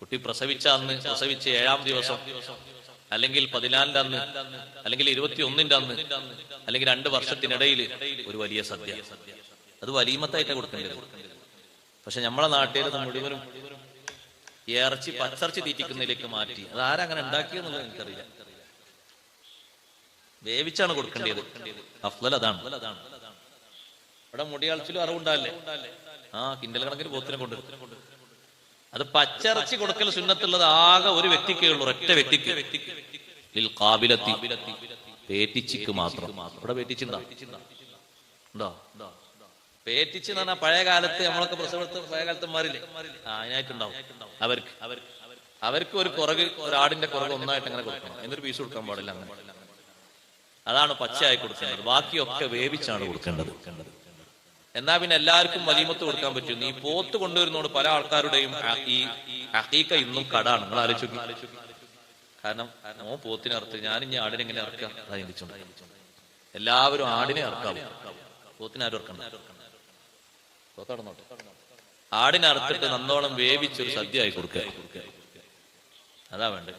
കുട്ടി പ്രസവിച്ച അന്ന് പ്രസവിച്ച ഏഴാം ദിവസം അല്ലെങ്കിൽ പതിനാലിന്റെ അന്ന് അല്ലെങ്കിൽ ഇരുപത്തി ഒന്നിന്റെ അന്ന് അല്ലെങ്കിൽ രണ്ട് വർഷത്തിനിടയിൽ ഒരു വലിയ സദ്യ. അത് വലിയമത്തായിട്ട് കൊടുക്കേണ്ടത്. പക്ഷെ നമ്മളെ നാട്ടിൽ മുഴുവനും ഇറച്ചി പച്ചറച്ചി തീറ്റിക്കുന്നതിലേക്ക് മാറ്റി. അത് ആരങ്ങനെ ഉണ്ടാക്കിയെന്നുള്ളത് എനിക്കറിയില്ല. വേവിച്ചാണ് കൊടുക്കേണ്ടത്. അഫ്ലൽ അതാണ്. ഇവിടെ മുടിയാൾച്ചിലും അറിവുണ്ടാവില്ലേ? ആ കിണ്ടൽ കണക്കിന് പോത്തിനെ കൊണ്ട്. അത് പച്ചിറച്ചി കൊടുക്കൽ സുന്നത്തുള്ളത് ആകെ ഒരു വ്യക്തിക്കേ ഉള്ളൂ ഒറ്റ വ്യക്തിക്ക്. കാബിലത്തി പേറ്റിച്ചിക്ക് മാത്രം. ഇവിടെ പേറ്റിച്ചിണ്ടോ പേറ്റിച്ച് എന്ന് പറഞ്ഞാൽ പഴയ കാലത്ത് നമ്മളൊക്കെ പ്രസവത്ത് പഴയ കാലത്ത് മാറില്ലേ? അതിനായിട്ടുണ്ടാവും. അവർക്ക്. അവർക്ക് ഒരു കുറക് ഒരാടിന്റെ കുറക് ഒന്നായിട്ട് അങ്ങനെ കൊടുക്കണം. എന്നൊരു പീസ് കൊടുക്കാൻ പാടില്ല അങ്ങനെ. അതാണ് പച്ചയായി കൊടുക്കേണ്ടത്. ബാക്കിയൊക്കെ വേവിച്ചാണ് കൊടുക്കേണ്ടത്. എന്നാ പിന്നെ എല്ലാവർക്കും വലിമത്ത് കൊടുക്കാൻ പറ്റും. നീ പോത്ത് കൊണ്ടുവരുന്നോണ്ട് പല ആൾക്കാരുടെയും ഈ അഹീക്ക ഇന്നും കടാണ്. നിങ്ങൾ ആലോചിച്ചു കാരണം ഓ പോത്തിനെ അറുത്ത് ഞാൻ ഇനി ആടിനെ എങ്ങനെ ഇറക്കാം എല്ലാവരും ആടിനെ ഇറക്കാവും. പോത്തിനെ ആരും ഇറക്കണം പോത്ത് നടന്നോട്ടെ. ആടിനെ അറുത്തിട്ട് നന്നോളം വേവിച്ചൊരു സദ്യ ആയി കൊടുക്കുക. അതാ വേണ്ടത്.